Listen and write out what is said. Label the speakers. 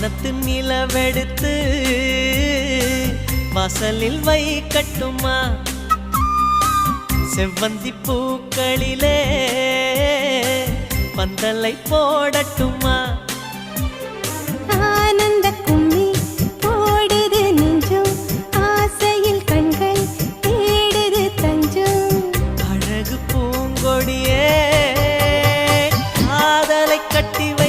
Speaker 1: வானத்து நிலவெடுத்து வாசலில் வை கட்டுமா? செவ்வந்தி பூக்களிலே பந்தலை போடட்டுமா? கட்டி வை.